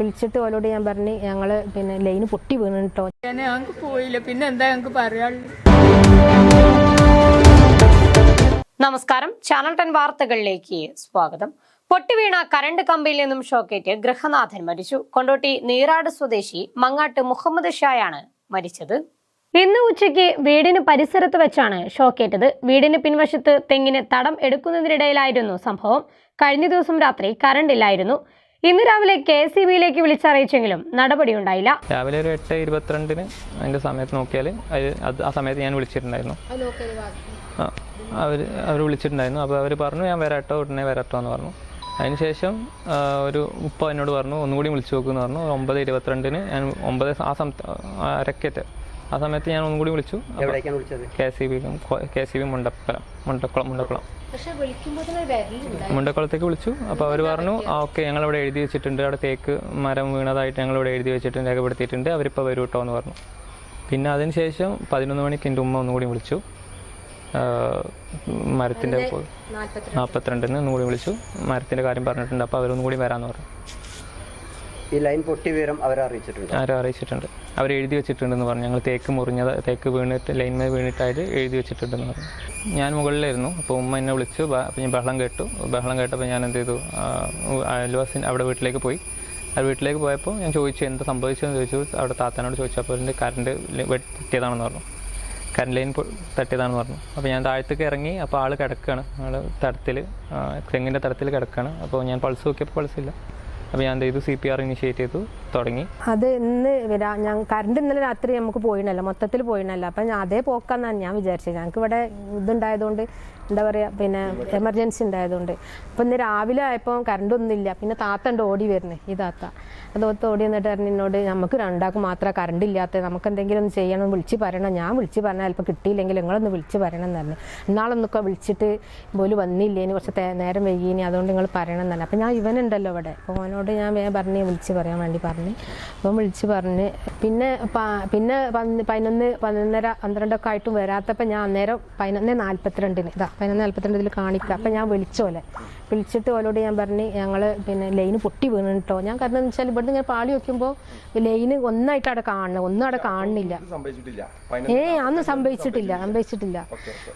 വിളിച്ചിട്ട് ഓലോട് ഞാൻ പറഞ്ഞ് ഞങ്ങൾ പിന്നെ ലൈന് പൊട്ടി വീണ് കേട്ടോ ഞാൻ ഞങ്ങൾക്ക് പോയില്ല. പിന്നെ എന്താ ഞങ്ങൾക്ക് പറയാനുള്ളത് നമസ്കാരം. ചാനൽ ടെൻ വാർത്തകളിലേക്ക് സ്വാഗതം. പൊട്ടിവീണ കറണ്ട് കമ്പിയിൽ നിന്നും ഷോക്കേറ്റ് ഗൃഹനാഥൻ മരിച്ചു. കൊണ്ടോട്ടി നീറാട് സ്വദേശി മങ്ങാട്ട് മുഹമ്മദ് ഷായാണ് മരിച്ചത്. ഇന്ന് ഉച്ചയ്ക്ക് വീടിന് പരിസരത്ത് വെച്ചാണ് ഷോക്കേറ്റത്. വീടിന് പിൻവശത്ത് തെങ്ങിന് തടം എടുക്കുന്നതിനിടയിലായിരുന്നു സംഭവം. കഴിഞ്ഞ ദിവസം രാത്രി കറണ്ട് ഇല്ലായിരുന്നു ഇന്ന് രാവിലെ കെ സി ബിയിലേക്ക് വിളിച്ചറിയിച്ചെങ്കിലും നടപടിയുണ്ടായില്ല. രാവിലെ ഒരു എട്ട് ഇരുപത്തിരണ്ടിന് അതിന്റെ സമയത്ത് നോക്കിയാൽ അത് അത് ആ സമയത്ത് ഞാൻ വിളിച്ചിട്ടുണ്ടായിരുന്നു. ആ അവർ അവർ വിളിച്ചിട്ടുണ്ടായിരുന്നു. അപ്പോൾ അവർ പറഞ്ഞു ഞാൻ വരാട്ടോ ഉടനെ വരാട്ടോ എന്ന് പറഞ്ഞു. അതിനുശേഷം ഒരു ഉപ്പ എന്നോട് പറഞ്ഞു ഒന്നുകൂടി വിളിച്ചു നോക്കുമെന്ന് പറഞ്ഞു. ഒമ്പത് ഇരുപത്തിരണ്ടിന് ഞാൻ ഒമ്പത് ആ സമയത്ത് അരക്കറ്റ് ആ സമയത്ത് ഞാൻ ഒന്നും കൂടി വിളിച്ചു. എവിടേക്കാണ് വിളിച്ചത്? K C ബിയിലും K C B Mundakkalam Mundakkulam Mundakkulam. മുണ്ടക്കുളത്തേക്ക് വിളിച്ചു. അപ്പോൾ അവർ പറഞ്ഞു ആ ഓക്കെ ഞങ്ങളിവിടെ എഴുതി വെച്ചിട്ടുണ്ട്. അവിടെ തേക്ക് മരം വീണതായിട്ട് ഞങ്ങൾ ഇവിടെ എഴുതി വെച്ചിട്ടുണ്ട് രേഖപ്പെടുത്തിയിട്ടുണ്ട്. അവരിപ്പോൾ വരൂ കേട്ടോ എന്ന് പറഞ്ഞു. പിന്നെ അതിനുശേഷം പതിനൊന്ന് മണിക്ക് എന്റെ ഉമ്മ ഒന്നുകൂടി വിളിച്ചു. മരത്തിന്റെ നാൽപ്പത്തിരണ്ടിന് ഒന്നുകൂടി വിളിച്ചു. മരത്തിന്റെ കാര്യം പറഞ്ഞിട്ടുണ്ട്. അപ്പോൾ അവരൊന്നുകൂടി വരാമെന്ന് പറഞ്ഞു. ഈ ലൈൻ പൊട്ടി വിവരം അവരെ അറിയിച്ചിട്ടുണ്ട്. ആരും അറിയിച്ചിട്ടുണ്ട്. അവർ എഴുതി വെച്ചിട്ടുണ്ടെന്ന് പറഞ്ഞു. ഞങ്ങൾ തേക്ക് മുറിഞ്ഞത് തേക്ക് വീണിട്ട് ലൈൻമേ വീണിട്ടായിട്ട് എഴുതി വെച്ചിട്ടുണ്ടെന്ന് പറഞ്ഞു. ഞാൻ മുകളിലായിരുന്നു. അപ്പോൾ ഉമ്മ എന്നെ വിളിച്ചു. അപ്പം അപ്പോൾ ഞാൻ ബഹളം കേട്ടു. ബഹളം കേട്ടപ്പോൾ ഞാൻ എന്ത് ചെയ്തു? അയൽവാസിൻ അവിടെ വീട്ടിലേക്ക് പോയി. ആ വീട്ടിലേക്ക് പോയപ്പോൾ ഞാൻ ചോദിച്ചു എന്താ സംഭവിച്ചതെന്ന് ചോദിച്ചു. അവിടെ താത്താനോട് ചോദിച്ചപ്പോൾ എന്റെ കറണ്ട് പൊട്ടിയതാണെന്ന് പറഞ്ഞു. കറണ്ട് ലൈൻ തട്ടിയതാണെന്ന് പറഞ്ഞു. അപ്പോൾ ഞാൻ താഴത്തേക്ക് ഇറങ്ങി. അപ്പോൾ ആൾ കിടക്കുകയാണ് ആൾ തടത്തിൽ തെങ്ങിന്റെ തടത്തിൽ കിടക്കുകയാണ് അപ്പോൾ ഞാൻ പൾസ് നോക്കിയപ്പോൾ പൾസ് ഇല്ല. അപ്പോൾ ഞാൻ എന്ത് സി പി ആർ ഇനിഷ്യേറ്റ് ചെയ്തു തുടങ്ങി. അത് ഇന്ന് ഞാൻ കറണ്ട് ഇന്നലെ രാത്രി നമുക്ക് പോയിണല്ലോ മൊത്തത്തിൽ പോയിണല്ലോ. അപ്പം അതേ പോക്കാന്നാണ് ഞാൻ വിചാരിച്ചത്. ഞങ്ങൾക്ക് ഇവിടെ ഇതുണ്ടായതുകൊണ്ട് എന്താ പറയുക പിന്നെ എമർജൻസി ഉണ്ടായതുകൊണ്ട്. അപ്പം ഇന്ന് രാവിലെ ആയപ്പോൾ കറണ്ട് ഒന്നുമില്ല. പിന്നെ താത്ത ഉണ്ട് ഓടി വരുന്നത് ഈ താത്ത. അതോത്ത് ഓടി എന്നിട്ട് പറഞ്ഞു എന്നോട് നമുക്ക് രണ്ടാൾക്ക് മാത്രമേ കറണ്ട് ഇല്ലാത്ത നമുക്ക് എന്തെങ്കിലും ഒന്ന് ചെയ്യണം വിളിച്ച് പറയണം. ഞാൻ വിളിച്ച് പറഞ്ഞാൽ ചിലപ്പോൾ കിട്ടിയില്ലെങ്കിൽ നിങ്ങളൊന്ന് വിളിച്ച് പറയണം എന്ന് പറഞ്ഞു. ഇന്നാളൊന്നൊക്കെ വിളിച്ചിട്ട് പോലും വന്നില്ലേനി കുറച്ച് നേരം വൈകിനി അതുകൊണ്ട് നിങ്ങൾ പറയണം എന്ന് പറഞ്ഞു. അപ്പം ഞാൻ ഇവനുണ്ടല്ലോ ഇവിടെ. അപ്പോൾ അവനോട് ഞാൻ വേഗം പറഞ്ഞ് വിളിച്ച് പറയാൻ വേണ്ടി പറഞ്ഞ്. അപ്പം വിളിച്ച് പറഞ്ഞ്. പിന്നെ പിന്നെ പതിനൊന്ന് പതിനൊന്നര പന്ത്രണ്ടൊക്കെ ആയിട്ടും വരാത്തപ്പോൾ ഞാൻ അന്നേരം പതിനൊന്ന് നാൽപ്പത്തിരണ്ടിന് ഇതാ പതിനൊന്ന് നാൽപ്പത്തിരണ്ടിൽ കാണിക്കുക അപ്പം ഞാൻ വിളിച്ചോലെ. വിളിച്ചിട്ട് ഓലോട് ഞാൻ പറഞ്ഞ് ഞങ്ങൾ പിന്നെ ലൈന് പൊട്ടി വീണ് കേട്ടോ ഞാൻ കാരണം എന്ന് വെച്ചാൽ ഇവിടുന്ന് ഇങ്ങനെ പാളി വെക്കുമ്പോൾ ലൈന് ഒന്നായിട്ട് അവിടെ കാണണം. ഒന്നും അവിടെ കാണുന്നില്ല. ഏ അന്ന് സംഭവിച്ചിട്ടില്ല സംഭവിച്ചിട്ടില്ല.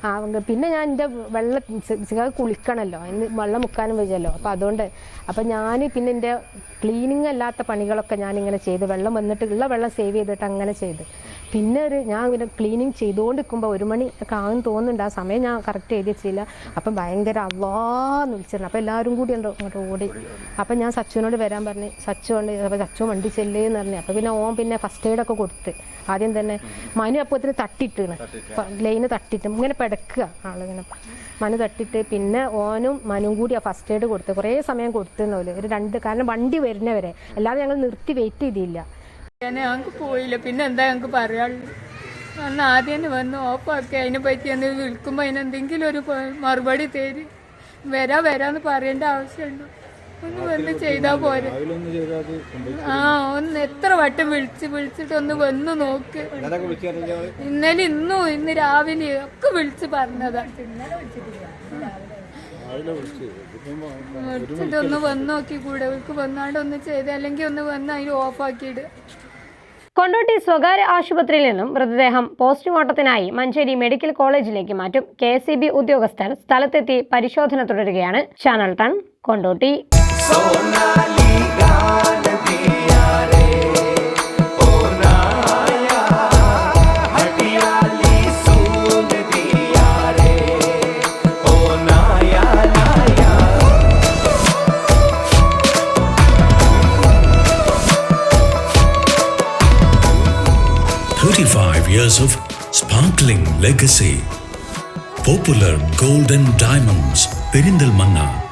ആ പിന്നെ ഞാൻ എന്റെ വെള്ളം കുളിക്കണല്ലോ. കുളിക്കണമല്ലോ അതിന് വെള്ളം മുക്കാനും വെച്ചല്ലോ അപ്പം അതുകൊണ്ട് അപ്പം ഞാൻ പിന്നെ എന്റെ ക്ലീനിങ് അല്ലാത്ത പണികളൊക്കെ ഞാൻ ഇങ്ങനെ ചെയ്ത് വെള്ളം വന്നിട്ട് ഉള്ള വെള്ളം സേവ് ചെയ്തിട്ട് അങ്ങനെ ചെയ്ത്. പിന്നെ ഒരു ഞാൻ ഇങ്ങനെ ക്ലീനിങ് ചെയ്തുകൊണ്ടിരിക്കുമ്പോൾ ഒരു മണി ഒക്കെ ആകും തോന്നുന്നുണ്ട്. ആ സമയം ഞാൻ കറക്റ്റ് എഴുതി വെച്ചില്ല. അപ്പം ഭയങ്കര അള്ളാന്ന് വിളിച്ചിരുന്നു അപ്പം എല്ലാവരും കൂടി ഉണ്ടോ അങ്ങോട്ട് ഓടി. അപ്പം ഞാൻ സച്ചുവിനോട് വരാൻ പറഞ്ഞു. സച്ചു ഉണ്ട് അപ്പോൾ സച്ചു വണ്ടി ചെല്ലേ എന്ന് പറഞ്ഞു. അപ്പോൾ പിന്നെ ഓൻ പിന്നെ ഫസ്റ്റ് എയ്ഡൊക്കെ കൊടുത്ത്. ആദ്യം തന്നെ മനു അപ്പോൾ അപ്പത്തിന് തട്ടിട്ടാണ് ലൈന് തട്ടിട്ട് ഇങ്ങനെ പിടക്കുക ആളിങ്ങനെ മനു തട്ടിട്ട് പിന്നെ ഓനും മനുവും കൂടി ആ ഫസ്റ്റ് എയ്ഡ് കൊടുത്ത്. കുറേ സമയം കൊടുത്തു കൊടുത്തുന്നോൽ ഒരു രണ്ട് കാരണം വണ്ടി വരുന്നവരെ. അല്ലാതെ ഞങ്ങൾ നിർത്തി വെയിറ്റ് ചെയ്തില്ല. ഞങ്ങൾക്ക് പോയില്ല. പിന്നെ എന്താ ഞങ്ങൾക്ക് പറയാനുള്ളത് അന്ന് ആദ്യം തന്നെ വന്ന് ഓഫാക്കി അതിനെ പറ്റി അന്ന് വിൽക്കുമ്പോൾ അതിനെന്തെങ്കിലും ഒരു മറുപടി തരും. വരാ വരാന്ന് പറയേണ്ട ആവശ്യമുണ്ടോ? ഒന്ന് വന്ന് ചെയ്താൽ പോരെ. ആ ഒന്ന് എത്ര വട്ടം വിളിച്ച് വിളിച്ചിട്ട് ഒന്ന് വന്ന് നോക്ക്. ഇന്നലെ ഇന്നും ഇന്ന് രാവിലെ ഒക്കെ വിളിച്ച് പറഞ്ഞതാ. വിളിച്ചിട്ട് ഒന്ന് വന്ന് നോക്കി കൂടെ. വിൽക്ക് വന്നാണ്ട് ഒന്ന് ചെയ്ത്. അല്ലെങ്കിൽ ഒന്ന് വന്ന് അതിന് ഓഫാക്കിയിടുക കൊണ്ടോട്ടി സ്വകാര്യ ആശുപത്രിയിൽ നിന്നും മൃതദേഹം പോസ്റ്റ്മോർട്ടത്തിനായി മഞ്ചേരി മെഡിക്കൽ കോളേജിലേക്ക് മാറ്റും. കെ ഉദ്യോഗസ്ഥർ സ്ഥലത്തെത്തി പരിശോധന തുടരുകയാണ്. Channel ton Kondotty. 25 years of sparkling legacy. Popular Gold and Diamonds, Perindal Manna